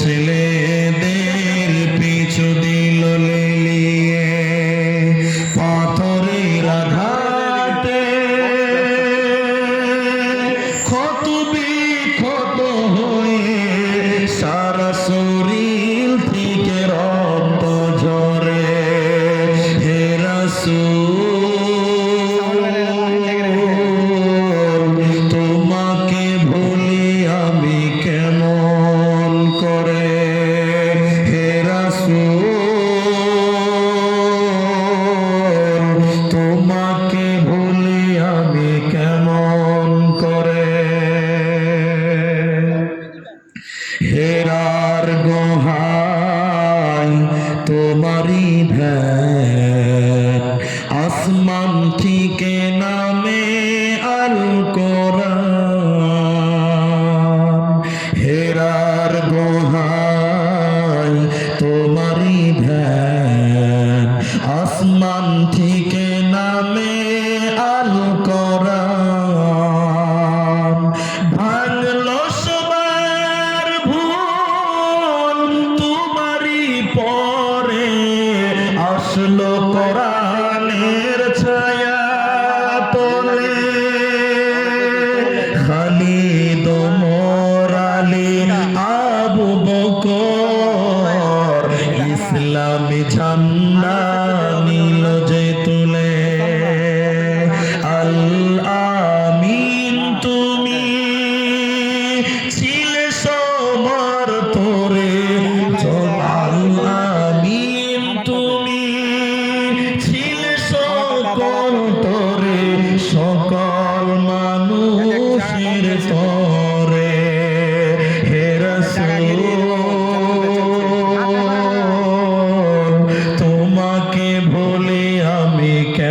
ছিলে তোমারি ভ্যান আসমান থেকে নামে আল কোরআন আসলো করা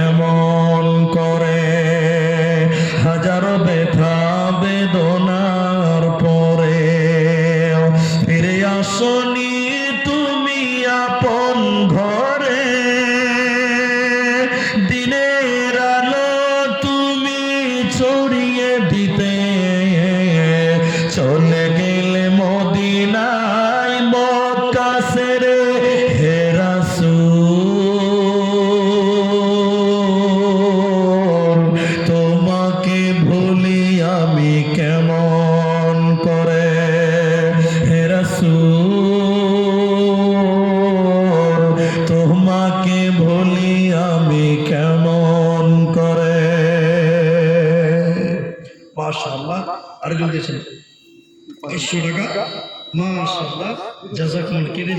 কেমন করে? হাজারো বেথা বেদনার পরে ফিরে আসুন মাশাআল্লাহ। আরেকজন দিয়েছেন। পাঁচশো টাকা। মাশাআল্লাহ। জাজাকুল কেঁদে